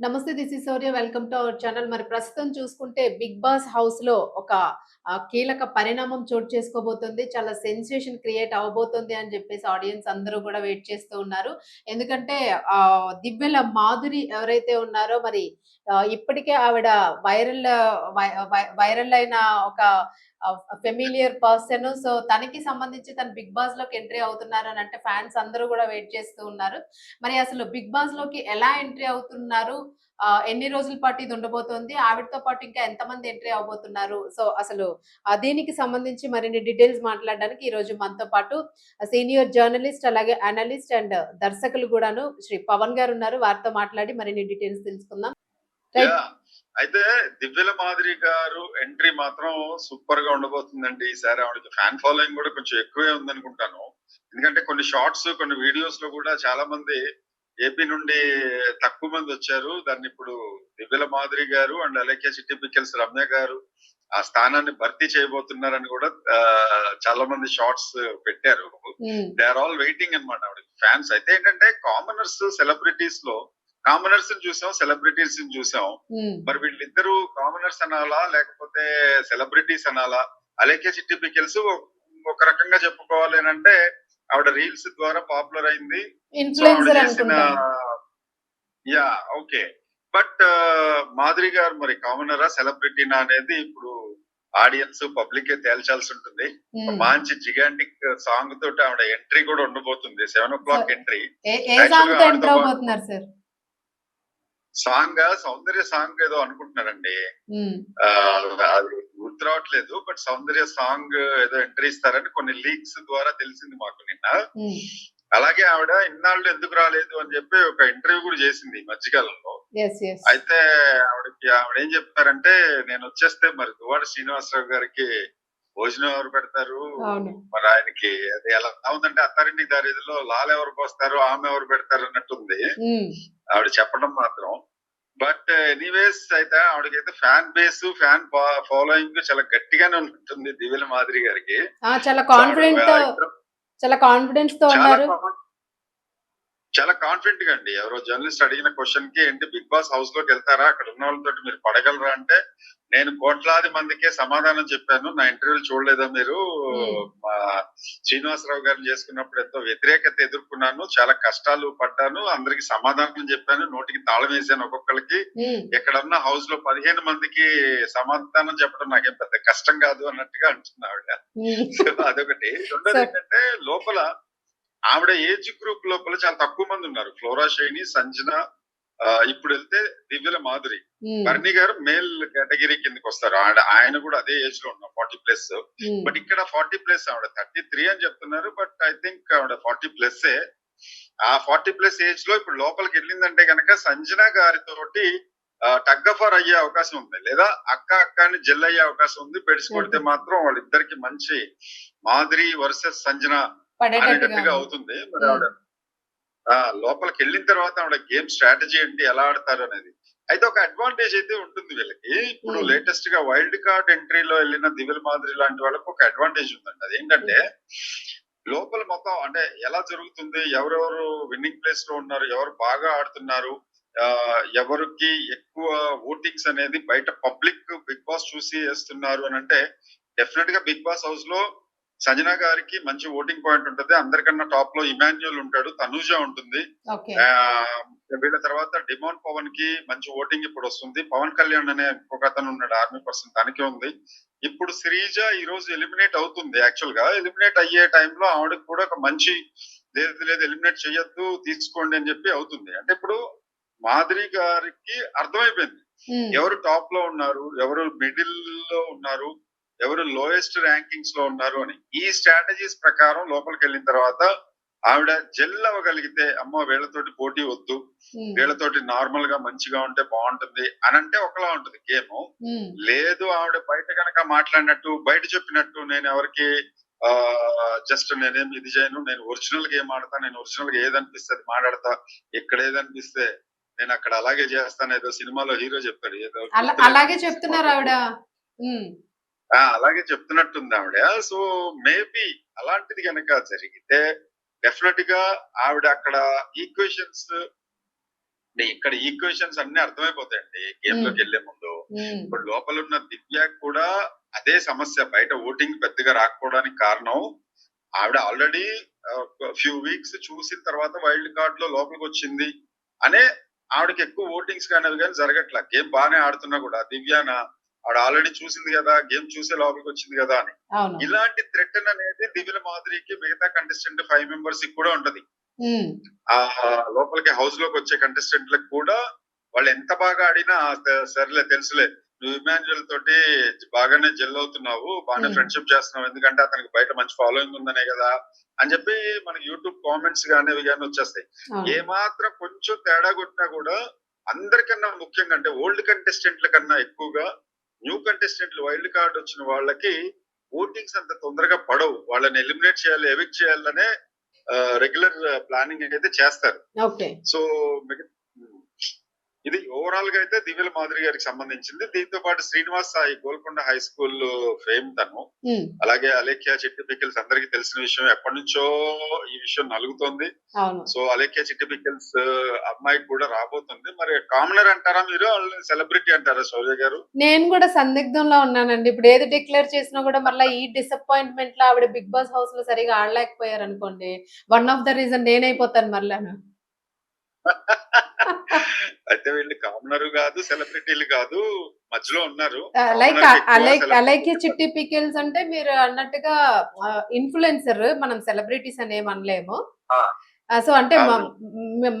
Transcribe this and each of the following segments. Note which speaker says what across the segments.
Speaker 1: నమస్తే this is Sourya welcome to our channel మరి ప్రస్తుతం చూసుకుంటే బిగ్ బాస్ హౌస్లో ఒక కీలక పరిణామం చోటు చేసుకోబోతుంది. చాలా సెన్సేషన్ క్రియేట్ అవబోతుంది అని చెప్పేసి ఆడియన్స్ అందరూ కూడా వెయిట్ చేస్తూ ఉన్నారు. ఎందుకంటే ఆ దివ్యల మాధురి ఎవరైతే ఉన్నారో మరి ఇప్పటికే ఆవిడ వైరల్ వైరల్ అయిన ఒక ఫెమిలియర్ పర్సన్ సో తనకి సంబంధించి తను బిగ్ బాస్లోకి ఎంట్రీ అవుతున్నారు అని అంటే ఫ్యాన్స్ అందరూ కూడా వెయిట్ చేస్తూ ఉన్నారు. మరి అసలు బిగ్ బాస్లోకి ఎలా ఎంట్రీ అవుతున్నారు? ఎన్ని రోజుల పాటు ఇది ఉండబోతోంది? ఆవిడతో పాటు ఇంకా ఎంతమంది ఎంట్రీ అవబోతున్నారు? సో అసలు దీనికి సంబంధించి మరిన్ని డీటెయిల్స్ మాట్లాడడానికి ఈ రోజు మనతో పాటు సీనియర్ జర్నలిస్ట్ అలాగే అనలిస్ట్ అండ్ దర్శకులు కూడాను శ్రీ పవన్ గారు ఉన్నారు. వారితో మాట్లాడి మరిన్ని డీటెయిల్స్ తెలుసుకుందాం. Right.
Speaker 2: అయితే దివ్యల మాదిరి గారు ఎంట్రీ మాత్రం సూపర్గా ఉండబోతుందండి. ఈసారి ఆవిడకి ఫ్యాన్ ఫాలోయింగ్ కూడా కొంచెం ఎక్కువే ఉందనుకుంటాను. ఎందుకంటే కొన్ని షార్ట్స్ కొన్ని వీడియోస్లో కూడా చాలా మంది ఏపీ నుండి తక్కువ మంది వచ్చారు. దాన్ని ఇప్పుడు దివ్యల మాదిరి గారు అండ్ అలాగే చిట్టి పిక్కల్స్ రమ్య గారు ఆ స్థానాన్ని భర్తీ చేయబోతున్నారని కూడా చాలా మంది షార్ట్స్ పెట్టారు. దే ఆర్ ఆల్ వెయిటింగ్ అనమాట ఆవిడకి. ఫ్యాన్స్ అయితే ఏంటంటే కామనర్స్ సెలబ్రిటీస్లో కామనర్స్ చూసాం సెలబ్రిటీస్ చూసాం.
Speaker 1: ఉమ్,
Speaker 2: మరి వీళ్ళిద్దరూ కామనర్స్ అనాలా లేకపోతే సెలబ్రిటీస్ అనాలా? అలేఖ్య చిట్టి పికెల్స్ ఒక రకంగా చెప్పుకోవాలి అంటే ఆవిడ రీల్స్ ద్వారా పాపులర్ అయింది. చేసిన యా ఓకే బట్ మాధురి గారు మరి కామనరా సెలబ్రిటీనా అనేది ఇప్పుడు ఆడియన్స్ పబ్లిక్ తేల్చాల్సి ఉంటుంది.
Speaker 1: ఉమ్.
Speaker 2: మంచి జిగాంటిక్ సాంగ్ తోటి ఆవిడ ఎంట్రీ కూడా ఉండబోతుంది. Seven o'clock entry
Speaker 1: song
Speaker 2: Soundarya song ఏదో అనుకుంటున్నారండి. అది గుర్తు రావట్లేదు బట్ సౌందర్య సాంగ్ ఏదో ఎంట్రీ ఇస్తారని కొన్ని లీక్స్ ద్వారా తెలిసింది మాకు నిన్న. అలాగే ఆవిడ ఇన్నాళ్ళు ఎందుకు రాలేదు అని చెప్పి ఒక ఇంటర్వ్యూ కూడా చేసింది మధ్యకాలంలో. అయితే ఆవిడకి ఆవిడ ఏం చెప్తారంటే నేను వచ్చేస్తే మరి దువాడ శ్రీనివాసరావు గారికి భోజనం ఎవరు పెడతారు? మరి ఆయనకి అది ఎలా ఉందంటే అత్తారింటికి దారిలో లాల్ ఎవరు పోస్తారు ఆమె ఎవరు పెడతారు అన్నట్టుంది. ఆవిడ చెప్పడం మాత్రం. బట్ ఎనీవేస్ అయితే ఆవిడకైతే ఫ్యాన్ బేస్ ఫ్యాన్ ఫాలోయింగ్ చాలా గట్టిగానే ఉంటుంది దివ్యల మాదిరి గారికి.
Speaker 1: చాలా కాన్ఫిడెంట్ చాలా
Speaker 2: కాన్ఫిడెన్స్తో
Speaker 1: ఉన్నారు.
Speaker 2: చాలా కాన్ఫిడెంట్గా అండి. ఎవరో జర్నలిస్ట్ అడిగిన క్వశ్చన్కి ఏంటి బిగ్ బాస్ హౌస్లోకి వెళ్తారా? అక్కడ ఉన్న వాళ్ళతో మీరు పడగలరా అంటే నేను కోట్లాది మందికే సమాధానం చెప్పాను. నా ఇంటర్వ్యూలు చూడలేదా మీరు. మా శ్రీనివాసరావు గారిని చేసుకున్నప్పుడు ఎంతో వ్యతిరేకత ఎదుర్కొన్నాను. చాలా కష్టాలు పడ్డాను. అందరికి సమాధానం చెప్పాను. నోటికి తాళం వేసాను ఒక్కొక్కరికి ఎక్కడన్నా హౌస్లో పదిహేను మందికి సమాధానం చెప్పడం నాకేం పెద్ద కష్టం కాదు అన్నట్టుగా అంటున్నా ఆవిడ
Speaker 1: ఉమ్,
Speaker 2: సో అదొకటి. రెండోది ఏంటంటే లోపల ఆవిడ ఏజ్ గ్రూప్ లోపల చాలా తక్కువ మంది ఉన్నారు. ఫ్లోరా షైని సంజన ఇప్పుడు వెళ్తే దివ్యల మాధురి. బర్ణి గారు మేల్ కేటగిరీ కిందకి వస్తారు. ఆయన కూడా అదే ఏజ్లో ఉన్నారు ఫార్టీ ప్లస్. బట్ ఇక్కడ ఫార్టీ ప్లస్ ఆవిడ థర్టీ త్రీ అని చెప్తున్నారు. బట్ ఐ థింక్ ఆవిడ ఫార్టీ ప్లస్ ఆ ఫార్టీ ప్లస్ ఏజ్లో ఇప్పుడు లోపలికి వెళ్ళిందంటే గనక సంజన గారితోటి టగ్ ఫర్ అయ్యే అవకాశం ఉంది. లేదా అక్క అక్క అని జెల్ అయ్యే అవకాశం ఉంది. పెడిసి కొడితే మాత్రం వాళ్ళిద్దరికి మంచి మాదిరి వర్సెస్ సంజన
Speaker 1: పడేటట్టుగా
Speaker 2: అవుతుంది. మరి ఆవిడ లోపలికి వెళ్ళిన తర్వాత ఆవిడ గేమ్ స్ట్రాటజీ ఏంటి ఎలా ఆడతారు అనేది. అయితే ఒక అడ్వాంటేజ్ అయితే ఉంటుంది వీళ్ళకి. ఇప్పుడు. లేటెస్ట్గా వైల్డ్ కార్డ్ ఎంట్రీలో వెళ్ళిన దివ్యల మాదిరి లాంటి వాళ్ళకి ఒక అడ్వాంటేజ్ ఉందండి. అదేంటంటే లోపల మొత్తం అంటే ఎలా జరుగుతుంది ఎవరెవరు విన్నింగ్ ప్లేస్లో ఉన్నారు ఎవరు బాగా ఆడుతున్నారు ఆ, ఎవరికి ఎక్కువ ఓటింగ్స్ అనేది బయట పబ్లిక్ బిగ్ బాస్ చూసి వేస్తున్నారు అని అంటే డెఫినెట్గా బిగ్ బాస్ హౌస్లో సంజన గారికి మంచి ఓటింగ్ పాయింట్ ఉంటుంది. అందరికన్నా టాప్లో ఇమాన్యుయల్ ఉంటాడు తనూజ ఉంటుంది. వీళ్ళ తర్వాత డిమోన్ పవన్కి మంచి ఓటింగ్ ఇప్పుడు వస్తుంది. పవన్ కళ్యాణ్ అనే ఇంకొక అతను ఉన్నాడు ఆర్మీ పర్సన్ తనకి ఉంది. ఇప్పుడు శ్రీజ ఈ రోజు ఎలిమినేట్ అవుతుంది యాక్చువల్గా. ఎలిమినేట్ అయ్యే టైంలో ఆవిడకి కూడా ఒక మంచి లేదు లేదు ఎలిమినేట్ చేయొద్దు తీసుకోండి అని చెప్పి అవుతుంది. అంటే ఇప్పుడు మాధురి గారికి అర్థమైపోయింది. ఎవరు టాప్లో ఉన్నారు ఎవరు మిడిల్లో ఉన్నారు ఎవరు లోయెస్ట్ ర్యాంకింగ్స్లో ఉన్నారు అని ఈ స్ట్రాటజీస్ ప్రకారం లోపలికి వెళ్ళిన తర్వాత ఆవిడ జెల్ అవ్వగలిగితే అమ్మో వీళ్ళతోటి పోటీ వద్దు
Speaker 1: ఉమ్,
Speaker 2: వీళ్ళతోటి నార్మల్గా మంచిగా ఉంటే బాగుంటుంది అని అంటే ఒకలా ఉంటుంది గేమ్.
Speaker 1: ఉమ్,
Speaker 2: లేదు ఆవిడ బయట కనుక మాట్లాడినట్టు బయట చెప్పినట్టు నేను ఎవరికి ఆ జస్ట్ నేనేం ఇది చేయను నేను ఒరిజినల్ గేమ్ ఆడతా నేను ఒరిజినల్గా ఏదనిపిస్తే అది మాట్లాడతా ఇక్కడ ఏదనిపిస్తే నేను అక్కడ అలాగే చేస్తాను ఏదో సినిమాలో హీరో చెప్తాడు ఏదో
Speaker 1: అలా అలాగే చెప్తున్నారు ఆవిడ.
Speaker 2: ఆ, అలాగే చెప్తున్నట్టుంది ఆవిడ. సో మేబీ అలాంటిది కనుక జరిగితే డెఫినెట్గా ఆవిడ అక్కడ ఈక్వేషన్స్ ఇక్కడ ఈక్వేషన్స్ అన్ని అర్థమైపోతాయండి. గేమ్లోకి వెళ్ళే ముందు. ఇప్పుడు లోపల ఉన్న దివ్య కూడా అదే సమస్య. బయట ఓటింగ్ పెద్దగా రాకపోవడానికి కారణం ఆవిడ ఆల్రెడీ ఫ్యూ వీక్స్ చూసిన తర్వాత వైల్డ్ కార్డ్లో లోపలికి వచ్చింది అనే ఆవిడకి ఎక్కువ ఓటింగ్స్ కానీ కానీ జరగట్లా. గేమ్ బాగానే ఆడుతున్నా కూడా. దివ్యాన? ఆవిడ ఆల్రెడీ చూసింది కదా గేమ్ చూసే లోపలికి వచ్చింది కదా అని. ఇలాంటి థ్రెట్ అనేది దివ్యల మాదిరికి మిగతా కంటెస్టెంట్ ఫైవ్ మెంబర్స్కి కూడా ఉంటది. ఆ లోపలికి హౌస్లోకి వచ్చే కంటెస్టెంట్లకు కూడా వాళ్ళు ఎంత బాగా ఆడినా "స- సర్లే తెలుసులే నువ్వు ఇమాన్యుయల్ తోటి బాగానే జెల్ అవుతున్నావు బాగానే. ఫ్రెండ్షిప్ చేస్తున్నావు ఎందుకంటే అతనికి బయట మంచి ఫాలోయింగ్ ఉందనే కదా అని చెప్పి మనకి యూట్యూబ్ కామెంట్స్ కానీ ఇవి కానీ వచ్చేస్తాయి.
Speaker 1: అవును.
Speaker 2: ఏ మాత్రం కొంచెం తేడా కొట్టినా కూడా అందరికన్నా ముఖ్యంగా అంటే ఓల్డ్ కంటెస్టెంట్ల కన్నా ఎక్కువగా న్యూ కంటెస్టెంట్లు వైల్డ్ కార్డ్ వచ్చిన వాళ్ళకి ఓటింగ్స్ అంత తొందరగా పడవు. వాళ్ళని ఎలిమినేట్ చేయాలి ఎవిక్ట్ చేయాలనే రెగ్యులర్ ప్లానింగ్ అయితే చేస్తారు. సో మిగ- ఇది ఓవరాల్గా అయితే దివ్యల మాధురి గారికి సంబంధించింది. దీంతో పాటు Srinivas Sai Golconda high school fame తను. అలాగే అలేఖ్య చిట్టి పికిల్స్ అందరికి తెలిసిన విషయం ఎప్పటి నుంచో ఈ విషయం నలుగుతోంది. సో అలేఖ్య చిట్టి పికిల్స్ అమ్మాయికి కూడా రాబోతుంది. మరి కామనర్ అంటారా మీరు? సెలబ్రిటీ అంటారా శౌర్య గారు?
Speaker 1: నేను కూడా సందిగ్ధంలో ఉన్నానండి. ఇప్పుడు ఏది డిక్లేర్ చేసినా కూడా మళ్ళీ ఈ డిసప్పాయింట్మెంట్లో ఆవిడ బిగ్ బాస్ హౌస్లో సరిగా ఆడలేకపోయారు అనుకోండి వన్ ఆఫ్ ద రీజన్ నేనైపోతాను మళ్ళాను.
Speaker 2: అయితే వీళ్ళు కామనర్ కాదు సెలబ్రిటీలు కాదు మధ్యలో ఉన్నారు.
Speaker 1: లైక్ అలాగే చిట్టి పికిల్స్ అంటే మీరు అన్నట్టుగా ఇన్ఫ్లుయెన్సర్ మనం సెలబ్రిటీస్ అని అనలేము. సో అంటే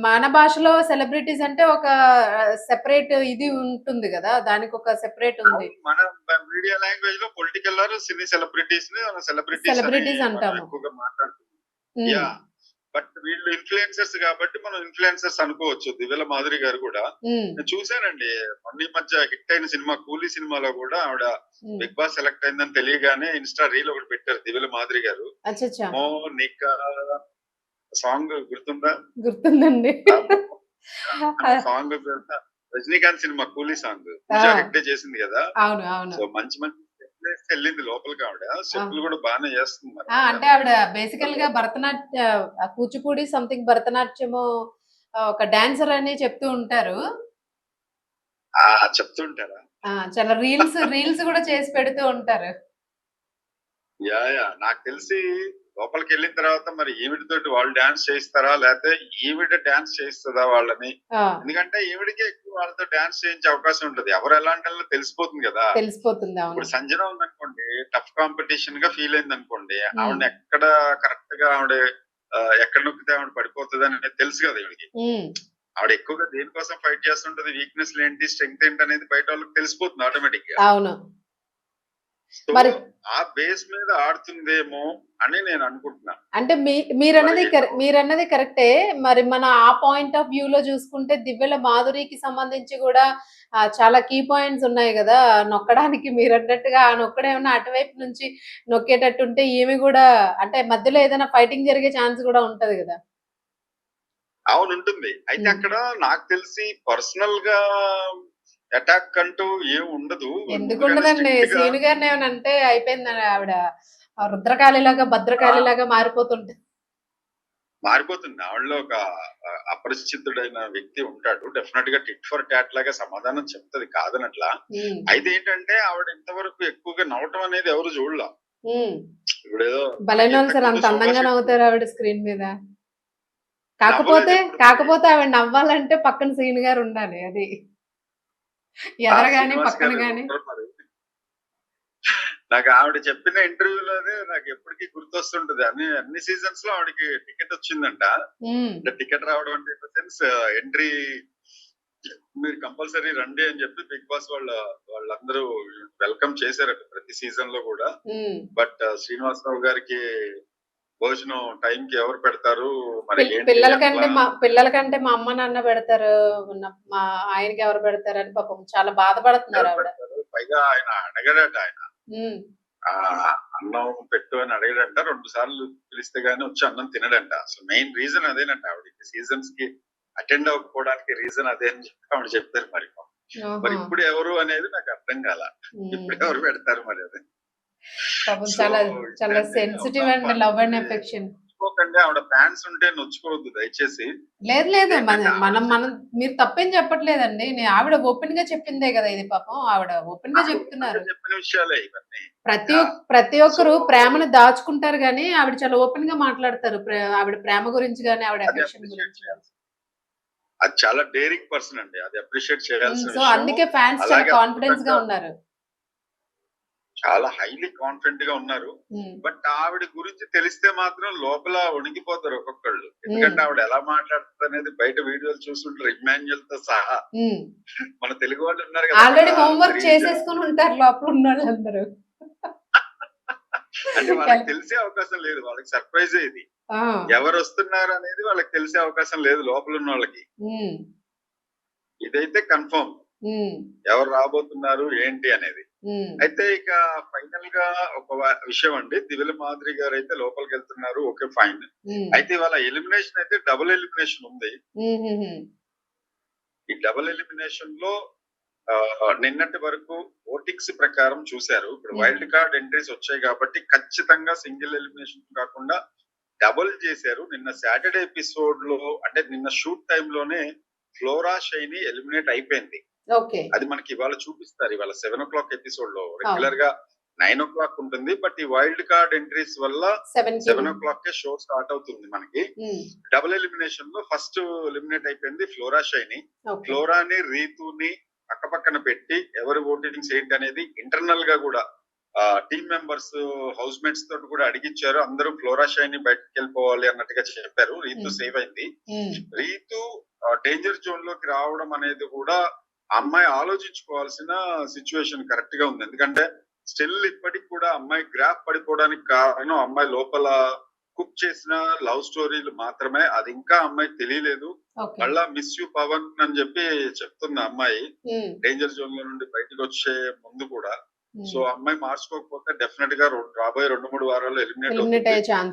Speaker 1: మన భాషలో సెలబ్రిటీస్ అంటే ఒక సెపరేట్ ఇది ఉంటుంది కదా దానికి ఒక సెపరేట్ ఉంది.
Speaker 2: మన మీడియా లాంగ్వేజ్లో పొలిటికల్ సినీ సెలబ్రిటీస్ సెలబ్రిటీస్
Speaker 1: అంటాము.
Speaker 2: ఎక్కువగా యా. బట్ వీళ్ళు ఇన్ఫ్లుయెన్సర్స్ కాబట్టి మనం ఇన్ఫ్లుయెన్సర్స్ అనుకోవచ్చు. దివ్యల మాధురి గారు కూడా. నేను చూశానండి. మొన్న మధ్య హిట్ అయిన సినిమా కూలీ సినిమాలో కూడా ఆవిడ. బిగ్ బాస్ సెలెక్ట్ అయిందని తెలియగానే ఇన్స్టా రీల్ ఒకటి పెట్టారు దివ్యల మాధురి గారు. మోనికా సాంగ్ గుర్తుందా?
Speaker 1: గుర్తుందండి.
Speaker 2: Song Rajinikanth cinema Coolie song. Hit చేసింది కదా. సో మంచి మంచి వెళ్ళింది లోపలికి ఆవిడ. స్టెప్పులు కూడా బాగానే చేస్తుంది
Speaker 1: అంటే ఆవిడ బేసికల్గా భరతనాట్య కూచిపూడి సంథింగ్ భరతనాట్యము ఒక డాన్సర్ అని చెప్తూ ఉంటారు.
Speaker 2: ఆ, చెప్తుంటారా
Speaker 1: ఆ, చాలా రీల్స్ రీల్స్ కూడా చేసి పెడుతూ ఉంటారు.
Speaker 2: Yeah yeah. నాకు తెలిసి లోపలికి వెళ్ళిన తర్వాత మరి ఈవిడితోటి వాళ్ళు డాన్స్ చేయిస్తారా లేకపోతే ఈవిడ డాన్స్ చేయిస్తుందా వాళ్ళని? ఎందుకంటే ఈవిడికే ఎక్కువ వాళ్ళతో డాన్స్ చేయించే అవకాశం ఉంటది. ఎవరు ఎలాంటి తెలిసిపోతుంది కదా.
Speaker 1: తెలిసిపోతుంది
Speaker 2: ఇప్పుడు సంజన ఉందనుకోండి టఫ్ కాంపిటీషన్గా ఫీల్ అయింది అనుకోండి. ఆవిడ ఎక్కడ కరెక్ట్గా ఆవిడ ఎక్కడ నొక్కితే ఆవిడ పడిపోతుంది అనేది తెలుసు కదా ఈవిడికి. ఆవిడ ఎక్కువగా దేనికోసం ఫైట్ చేస్తుంటది వీక్నెస్ ఏంటి స్ట్రెంగ్త్ ఏంటి అనేది బయట వాళ్ళకి తెలిసిపోతుంది ఆటోమేటిక్గా
Speaker 1: అవును మరి-
Speaker 2: ఆ బేస్ మీద ఆడుతుందేమో అని నేను అనుకుంటున్నా.
Speaker 1: అంటే మీ మీరన్నది మీరన్నది కరెక్టే. మరి మన ఆ పాయింట్ ఆఫ్ వ్యూ లో చూసుకుంటే దివ్యల మాధురికి సంబంధించి కూడా చాలా కీ పాయింట్స్ ఉన్నాయి కదా. నొక్కడానికి మీరు అన్నట్టుగా ఆ నొక్కడేమన్నా అటువైపు నుంచి నొక్కేటట్టుంటే ఈమె కూడా అంటే మధ్యలో ఏదైనా ఫైటింగ్ జరిగే ఛాన్స్ కూడా ఉంటది కదా.
Speaker 2: అవును ఉంటుంది. అయితే. అక్కడ నాకు తెలిసి పర్సనల్గా అటాక్ అంటూ ఏం ఉండదు.
Speaker 1: ఎందుకు ఉండదండి? సీను గారిని ఏమైనా అంటే అయిపోయిందని ఆవిడ రుద్రకాళిలాగా భద్రకాళిలాగా మారిపోతుంటది
Speaker 2: మారిపోతుంది. ఆవిడలో ఒక అపరిచితుడైన వ్యక్తి ఉంటాడు. డెఫినెట్గా టిట్ ఫర్ టాట్ లాగా సమాధానం చెప్తది. కాదనట్లా. అయితే ఏంటంటే ఆవిడ ఇంతవరకు ఎక్కువగా నవ్వటం అనేది ఎవరు చూడలా.
Speaker 1: బలైన సార్ అంత అందంగా నవ్వుతారు ఆవిడ స్క్రీన్ మీద. కాకపోతే. కాకపోతే ఆవిడ నవ్వాలంటే పక్కన సీన్ గారు ఉండాలి అది. పక్కన గాని.
Speaker 2: నాకు ఆవిడ చెప్పిన ఇంటర్వ్యూలోనే నాకు ఎప్పటికీ గుర్తొస్తుంటది. అన్ని అన్ని సీజన్స్లో ఆవిడకి టికెట్ వచ్చిందంట. టికెట్ రావడం అంటే సెన్స్ ఎంట్రీ మీరు కంపల్సరీ రండి అని చెప్పి బిగ్ బాస్ వాళ్ళ వాళ్ళందరూ వెల్కమ్ చేశారట ప్రతి సీజన్లో కూడా. బట్ శ్రీనివాసరావు గారికి భోజనం టైం కి ఎవరు పెడతారు?
Speaker 1: పిల్లలకంటే మా పిల్లలకంటే మా అమ్మ నాన్న పెడతారు. మా ఆయనకి ఎవరు పెడతారు అని పాపం చాలా బాధపడుతున్నారు ఆవిడ?
Speaker 2: పైగా ఆయన అడగడట ఆయన. అన్నం పెట్టు అని అడిగాడంట. రెండు సార్లు పిలిస్తే గానీ వచ్చి అన్నం తినడంట. అసలు మెయిన్ రీజన్ అదేనంట ఆవిడ సీజన్స్కి అటెండ్ అవ్వకపోవడానికి రీజన్ అదే అని చెప్పి ఆవిడ చెప్తారు మరి. మరి ఇప్పుడు ఎవరు అనేది నాకు అర్థం కాల. ఇప్పుడు ఎవరు పెడతారు మరి అది?
Speaker 1: పాపం చాలా చాలా sensitive and love and affection
Speaker 2: ఆవిడ ఫ్యాన్స్ ఉంటే నొచ్చుకోవద్దు దయచేసి.
Speaker 1: లేదు లేదు. మన మనం మీరు తప్పేం చెప్పట్లేదండి. నేను ఆవిడ ఓపెన్గా చెప్పిందే కదా ఇది పాపం. ఆవిడ ఓపెన్గా చెప్తున్నారు.
Speaker 2: చెప్పిన విషయాలే ఇవన్నీ.
Speaker 1: ప్రతి ప్రతి ఒక్కరు ప్రేమను దాచుకుంటారు కానీ ఆవిడ చాలా ఓపెన్గా మాట్లాడతారు ఆవిడ ప్రేమ గురించి కానీ ఆవిడ ఎఫెక్షన్ గురించి
Speaker 2: చేయాల్సి- అది చాలా డేరింగ్ పర్సన్ అండి. అది అప్రిషియేట్ చేయాల్సిన
Speaker 1: సో
Speaker 2: విషయం
Speaker 1: అందుకే ఫ్యాన్స్ చాలా
Speaker 2: కాన్ఫిడెన్స్గా
Speaker 1: ఉన్నారు.
Speaker 2: చాలా హైలీ కాన్ఫిడెంట్గా ఉన్నారు. బట్ ఆవిడ గురించి తెలిస్తే మాత్రం లోపల వణికిపోతారు ఒక్కొక్కళ్ళు. ఎందుకంటే ఆవిడ ఎలా మాట్లాడుతుంది అనేది బయట వీడియోలు చూస్తుంటారు ఇమాన్యుయల్తో సహా. మన తెలుగు వాళ్ళు ఉన్నారు
Speaker 1: ఆల్రెడీ హోంవర్క్. చేసేసుకుని ఉంటారు లోపల ఉన్న వాళ్ళందరూ
Speaker 2: అంటే వాళ్ళకి తెలిసే అవకాశం లేదు. వాళ్ళకి సర్ప్రైజ్ ఇది. ఎవరు వస్తున్నారు అనేది వాళ్ళకి తెలిసే అవకాశం లేదు లోపల ఉన్న వాళ్ళకి ఇదైతే కన్ఫర్మ్ ఎవరు రాబోతున్నారు ఏంటి అనేది. అయితే ఇక ఫైనల్గా ఒక విషయం అండి. దివిల మాదిరి గారు అయితే లోపలికి వెళ్తున్నారు ఓకే ఫైన్. అయితే ఇవాళ ఎలిమినేషన్ అయితే డబుల్ ఎలిమినేషన్ ఉంది. ఈ డబుల్ ఎలిమినేషన్లో నిన్నటి వరకు ఓటింగ్స్ ప్రకారం చూశారు. ఇప్పుడు. వైల్డ్ కార్డ్ ఎంట్రీస్ వచ్చాయి కాబట్టి ఖచ్చితంగా సింగిల్ ఎలిమినేషన్ కాకుండా డబుల్ చేశారు. నిన్న సాటర్డే ఎపిసోడ్లో అంటే నిన్న షూట్ టైమ్లోనే ఫ్లోరా షైని ఎలిమినేట్ అయిపోయింది. అది మనకి ఇవాళ చూపిస్తారు. ఇవాళ సెవెన్ ఓ క్లాక్ ఎపిసోడ్లో రెగ్యులర్గా నైన్ ఓ క్లాక్ ఉంటుంది. బట్ ఈ వైల్డ్ కార్డ్ ఎంట్రీస్ వల్ల
Speaker 1: సెవెన్
Speaker 2: ఓ క్లాక్ కే షో స్టార్ట్ అవుతుంది మనకి. డబుల్ ఎలిమినేషన్లో ఫస్ట్ ఎలిమినేట్ అయిపోయింది ఫ్లోరా షైని. ఫ్లోరాని రీతుని పక్కపక్కన పెట్టి ఎవరి ఓటింగ్స్ ఏంటి అనేది ఇంటర్నల్గా కూడా టీమ్ మెంబర్స్ హౌస్ మేట్స్ తోటి కూడా అడిగిచ్చారు. అందరూ ఫ్లోరా షైని బయటకు వెళ్ళిపోవాలి అన్నట్టుగా చెప్పారు. రీతు. సేవ్ అయింది. రీతు డేంజర్ జోన్లోకి రావడం అనేది కూడా అమ్మాయి ఆలోచించుకోవాల్సిన సిచ్యువేషన్ కరెక్ట్గా ఉంది. ఎందుకంటే స్టిల్ ఇప్పటికి కూడా అమ్మాయి గ్రాఫ్ పడిపోవడానికి కారణం అమ్మాయి లోపల కుక్ చేసిన లవ్ స్టోరీలు మాత్రమే. అది ఇంకా అమ్మాయికి తెలియలేదు. మళ్ళా మిస్ యూ పవన్ అని చెప్పి చెప్తున్న అమ్మాయి. డేంజర్ జోన్లో నుండి బయటకు వచ్చే ముందు కూడా. సో అమ్మాయి మార్చుకోకపోతే డెఫినెట్గా రాబోయే రెండు మూడు వారాల్లో ఎలిమినేట్ అవుతుంది.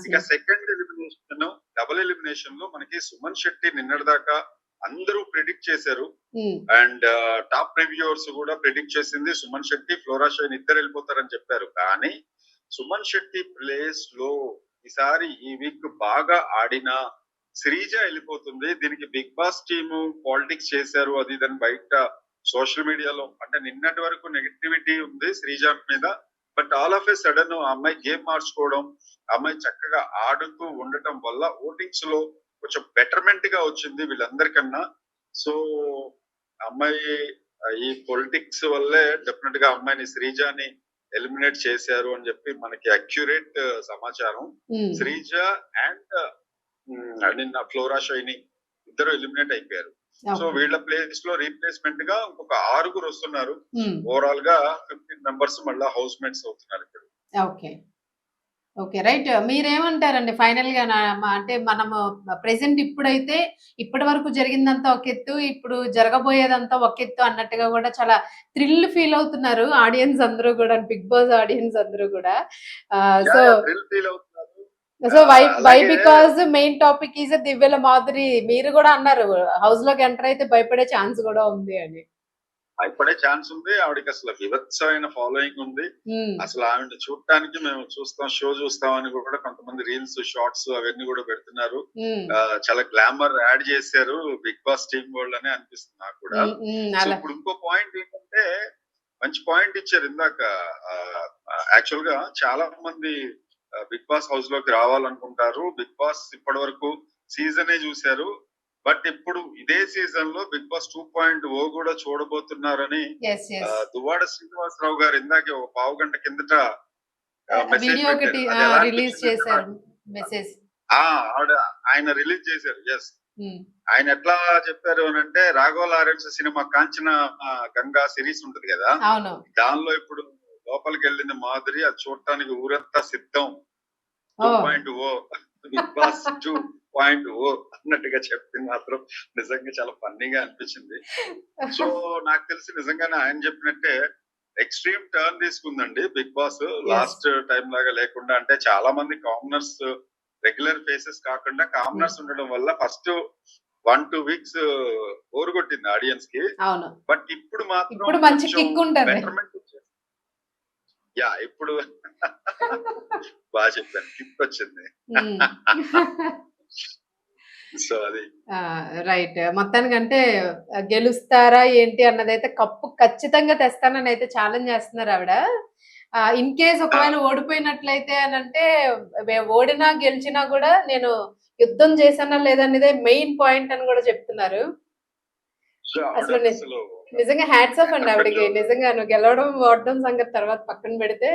Speaker 2: ఇక సెకండ్ ఎలిమినేషన్ డబుల్ ఎలిమినేషన్లో మనకి సుమన్ శెట్టి నిన్నటి దాకా అందరూ ప్రిడిక్ట్ చేశారు. అండ్ టాప్ రివ్యూవర్స్ కూడా ప్రిడిక్ట్ చేసింది సుమన్ శెట్టి ఫ్లోరా షైన్ ఇద్దరు వెళ్ళిపోతారని చెప్పారు. కానీ సుమన్ శెట్టి ప్లేస్లో ఈసారి ఈ వీక్ బాగా ఆడిన శ్రీజ వెళ్ళిపోతుంది. దీనికి బిగ్ బాస్ టీమ్ పాలిటిక్స్ చేశారు అది ఇదని బయట సోషల్ మీడియాలో అంటే నిన్నటి వరకు నెగటివిటీ ఉంది శ్రీజ మీద. But all of a sudden ఆ అమ్మాయి గేమ్ మార్చుకోవడం ఆ అమ్మాయి చక్కగా ఆడుతూ ఉండటం వల్ల ఓటింగ్స్లో కొంచెం బెటర్మెంట్గా వచ్చింది వీళ్ళందరికన్నా. సో అమ్మాయి ఈ పొలిటిక్స్ వల్లే డెఫినెట్గా అమ్మాయిని శ్రీజాని ఎలిమినేట్ చేశారు అని చెప్పి మనకి అక్యురేట్ సమాచారం. శ్రీజ అండ్ నిన్న ఫ్లోరా షైని ఇద్దరు ఎలిమినేట్ అయిపోయారు. సో. వీళ్ళ ప్లేస్లో రీప్లేస్మెంట్గా ఇంకొక ఆరుగురు వస్తున్నారు. ఓవరాల్గా ఫిఫ్టీన్ మెంబర్స్ మళ్ళీ హౌస్ మేట్స్ అవుతున్నారు ఇక్కడ.
Speaker 1: Okay right. మీరేమంటారండి? ఫైనల్గా అంటే మనము ప్రెసెంట్ ఇప్పుడైతే ఇప్పటి వరకు జరిగిందంతా ఒక ఎత్తు ఇప్పుడు జరగబోయేదంతా ఒక ఎత్తు అన్నట్టుగా కూడా చాలా థ్రిల్ ఫీల్ అవుతున్నారు ఆడియన్స్ అందరూ కూడా బిగ్ బాస్ ఆడియన్స్ అందరూ కూడా. So so why why because main topic is దివ్యల మాదిరి మీరు కూడా అన్నారు హౌస్లోకి ఎంటర్ అయితే భయపడే ఛాన్స్ కూడా ఉంది అని.
Speaker 2: ఇప్పుడే ఛాన్స్ ఉంది. ఆవిడకి అసలు వివత్సమైన ఫాలోయింగ్ ఉంది.
Speaker 1: ఉమ్,
Speaker 2: అసలు ఆవిడ చూడటానికి మేము చూస్తాం షో చూస్తాం అని కూడా కొంతమంది రీల్స్ షార్ట్స్ అవన్నీ కూడా పెడుతున్నారు. ఆ, చాలా గ్లామర్ యాడ్ చేశారు బిగ్ బాస్ టీమ్ వాళ్ళు అని అనిపిస్తుంది నాకు కూడా.
Speaker 1: అలా.
Speaker 2: ఇప్పుడు ఇంకో పాయింట్ ఏంటంటే మంచి పాయింట్ ఇచ్చారు ఇందాక. యాక్చువల్గా చాలా మంది బిగ్ బాస్ హౌస్లోకి రావాలనుకుంటారు. బిగ్ బాస్ ఇప్పటి వరకు సీజనే చూశారు. బట్ ఇప్పుడు ఇదే సీజన్లో Bigg Boss two point o కూడా చూడబోతున్నారని దువ్వాడ శ్రీనివాసరావు గారు ఇందాకే ఒక పావు గంట కిందట
Speaker 1: వీడియో ఒకటి రిలీజ్ చేశారు మెసేజ్
Speaker 2: ఆయన రిలీజ్ చేశారు ఎస్ ఆయన ఎట్లా చెప్పారు అని అంటే Raghava Lawrence cinema Kanchana Ganga series ఉంటది కదా? దానిలో ఇప్పుడు లోపలికి వెళ్ళింది మాదిరి అది చూడటానికి ఊరంతా సిద్ధం. Two point o Bigg Boss two. Point o అన్నట్టుగా చెప్పింది మాత్రం నిజంగా చాలా ఫన్నీగా అనిపించింది. సో నాకు తెలిసి నిజంగానే ఆయన చెప్పినట్టే ఎక్స్ట్రీమ్ టర్న్ తీసుకుందండి బిగ్ బాస్ లాస్ట్ టైం లాగా లేకుండా. అంటే చాలా మంది కామనర్స్ రెగ్యులర్ ఫేసెస్ కాకుండా కామనర్స్ ఉండడం వల్ల first one two weeks bore కొట్టింది
Speaker 1: ఆడియన్స్కి.
Speaker 2: బట్ ఇప్పుడు మాత్రం. యా ఇప్పుడు బాగా చెప్పాను. కిక్ వచ్చింది.
Speaker 1: ఉమ్.
Speaker 2: సో అది.
Speaker 1: ఆ, రైట్ మొత్తానికంటే గెలుస్తారా ఏంటి అన్నదైతే కప్పు ఖచ్చితంగా తెస్తానని అయితే ఛాలెంజ్ చేస్తున్నారు ఆవిడ. ఇన్ కేస్ ఒకవేళ ఓడిపోయినట్లయితే అని అంటే ఓడినా గెలిచినా కూడా నేను యుద్ధం చేశానా లేదనేదే మెయిన్ పాయింట్ అని కూడా చెప్తున్నారు. అసలు నిజంగా హ్యాట్స్ ఆఫ్ అండి ఆవిడకి. నిజంగా నువ్వు గెలవడం ఓడడం సంగతి తర్వాత పక్కన పెడితే.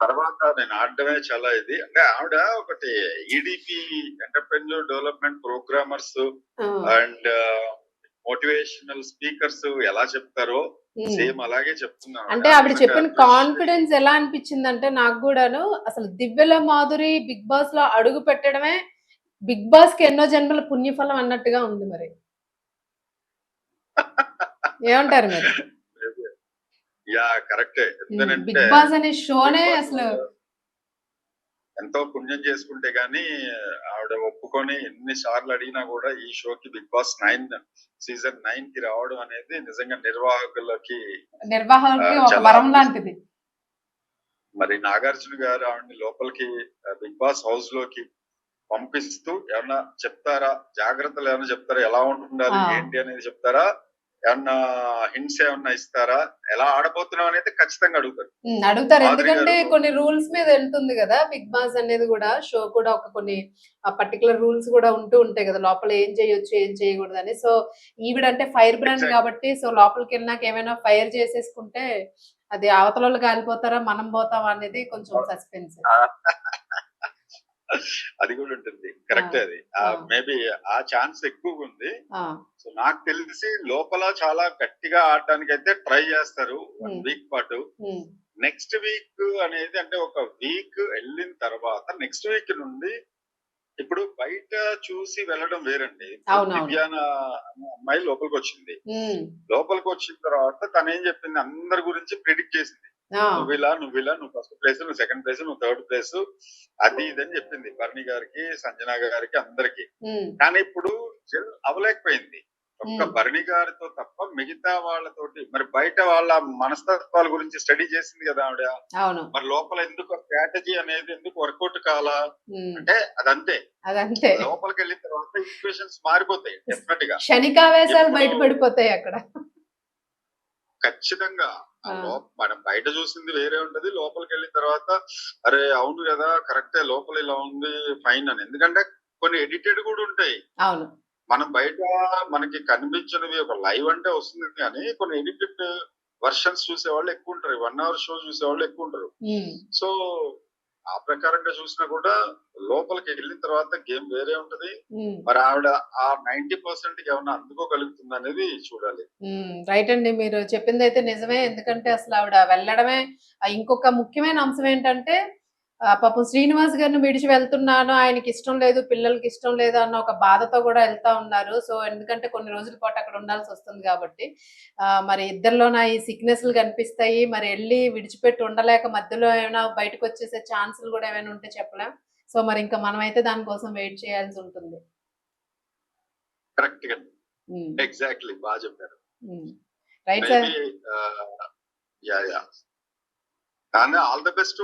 Speaker 2: తర్వాత నేను ఆడడమే చాలా ఇది. అంటే ఆవిడ ఒకటి EDP entrepreneur development programmers and motivational speakers ఎలా చెప్తారో
Speaker 1: ఉమ్.
Speaker 2: సేమ్ అలాగే చెప్తున్నారు
Speaker 1: అంటే ఆవిడ చెప్పిన కాన్ఫిడెన్స్ ఎలా అనిపించింది అంటే నాకు కూడాను అసలు దివ్యల మాధురి బిగ్ బాస్లో అడుగు పెట్టడమే బిగ్ బాస్కి ఎన్నో జన్మల పుణ్యఫలం అన్నట్టుగా ఉంది మరి. ఏమంటారు మీరు?
Speaker 2: యా కరెక్టే. ఎందుకంటే
Speaker 1: బిగ్ బాస్ అనే షోనే అసలు
Speaker 2: ఎంతో పుణ్యం చేసుకుంటే గానీ ఆవిడ ఒప్పుకొని ఎన్ని సార్లు అడిగినా కూడా ఈ షోకి బిగ్ బాస్ నైన్ సీజన్ నైన్కి రావడం అనేది నిజంగా నిర్వాహకులకి మరి నాగార్జున గారు ఆవిడని లోపలికి బిగ్ బాస్ హౌస్లోకి పంపిస్తూ ఏమన్నా చెప్తారా? జాగ్రత్తలు ఏమన్నా చెప్తారా? ఎలా ఉండాలి
Speaker 1: ఆ.
Speaker 2: ఏంటి అనేది చెప్తారా? ఏమన్నా హింట్స్ ఏమన్నా ఇస్తారా? ఎలా ఆడబోతున్నాం అనేది ఖచ్చితంగా అడుగుతారు.
Speaker 1: అడుగుతారు. ఎందుకంటే కొన్ని రూల్స్ మీద వెళ్తుంది కదా బిగ్ బాస్ అనేది కూడా షో కూడా ఒక కొన్ని పర్టికులర్ రూల్స్ కూడా ఉంటూ ఉంటాయి కదా లోపల ఏం చేయొచ్చు ఏం చేయకూడదు అని. సో ఈవిడ అంటే ఫైర్ బ్రాండ్. కాబట్టి సో లోపలికి వెళ్ళినాక ఏమైనా ఫైర్ చేసేసుకుంటే అది అవతల వాళ్ళు కాలిపోతారా మనం పోతామా అనేది కొంచెం సస్పెన్స్
Speaker 2: అది కూడా ఉంటుంది. కరెక్ట్ అది. మేబీ ఆ ఛాన్స్ ఎక్కువగా ఉంది. సో నాకు తెలిసి లోపల చాలా గట్టిగా ఆడడానికి అయితే ట్రై చేస్తారు. వన్. వీక్ పాటు. నెక్స్ట్ వీక్ అనేది అంటే ఒక వీక్ వెళ్ళిన తర్వాత నెక్స్ట్ వీక్ నుండి ఇప్పుడు బయట చూసి వెళ్ళడం వేరండి. దివ్యాన అమ్మాయి లోపలికి వచ్చింది. లోపలికి వచ్చిన తర్వాత తను ఏం చెప్పింది? అందరి గురించి ప్రిడిక్ట్ చేసింది. నువ్వు ఇలా నువ్వు ఇలా నువ్వు ఫస్ట్ ప్లేస్ నువ్వు సెకండ్ ప్లేస్ నువ్వు థర్డ్ ప్లేస్ అది ఇది అని చెప్పింది భరణి గారికి సంజన గారికి అందరికి. కానీ ఇప్పుడు gel అవ్వలేకపోయింది ఒక్క. భరణి గారితో తప్ప మిగతా వాళ్ళతోటి మరి బయట వాళ్ళ మనస్తత్వాల గురించి స్టడీ చేసింది కదా ఆవిడ?
Speaker 1: అవును.
Speaker 2: మరి లోపల ఎందుకు స్ట్రాటజీ అనేది ఎందుకు వర్కౌట్ కాలా?
Speaker 1: ఉమ్,
Speaker 2: అంటే అదంతే.
Speaker 1: అదంతే.
Speaker 2: లోపలికి వెళ్ళిన తర్వాత ఈక్వేషన్స్ మారిపోతాయి డెఫినెట్గా.
Speaker 1: బయట పడిపోతాయి అక్కడ.
Speaker 2: ఖచ్చితంగా. మనం బయట చూసింది వేరే ఉంటది లోపలికి వెళ్ళిన తర్వాత అరే అవును కదా కరెక్టే లోపల ఇలా ఉంది ఫైన్ అని. ఎందుకంటే కొన్ని ఎడిటెడ్ కూడా ఉంటాయి. మనం బయట మనకి కనిపించినవి ఒక లైవ్ అంటే వస్తుంది కానీ కొన్ని ఎడిటెడ్ వర్షన్స్ చూసే వాళ్ళు ఎక్కువ ఉంటారు. వన్ అవర్ షో చూసే వాళ్ళు ఎక్కువ ఉంటారు. సో ఆ ప్రకారంగా చూసినా కూడా లోపలికి వెళ్ళిన తర్వాత గేమ్ వేరే ఉంటది. మరి ఆవిడ ఆ నైన్టీ పర్సెంట్ ఏమన్నా అందుకోగలుగుతుంది అనేది చూడాలి.
Speaker 1: రైట్ అండి మీరు చెప్పింది అయితే నిజమే. ఎందుకంటే అసలు ఆవిడ వెళ్ళడమే ఇంకొక ముఖ్యమైన అంశం ఏంటంటే పాపం శ్రీనివాస్ గారిని విడిచి వెళ్తున్నాను ఆయనకి ఇష్టం లేదు పిల్లలకి ఇష్టం లేదు అన్న ఒక బాధతో కూడా వెళ్తా ఉన్నారు. సో ఎందుకంటే కొన్ని రోజుల పాటు అక్కడ ఉండాల్సి వస్తుంది కాబట్టి మరి ఇద్దరిలోన ఈ సిక్నెస్లు కనిపిస్తాయి? మరి వెళ్ళి విడిచిపెట్టి ఉండలేక మధ్యలో ఏమైనా బయటకు వచ్చేసే ఛాన్సులు కూడా ఏమైనా ఉంటే చెప్పలేం. సో మరి ఇంకా మనమైతే దానికోసం వెయిట్ చేయాల్సి ఉంటుంది.
Speaker 2: కరెక్ట్గా ఎగ్జాక్ట్లీ. బాగా చెప్పారు.
Speaker 1: Right sir.
Speaker 2: Maybe yeah yeah కానీ ఆల్ ద బెస్ట్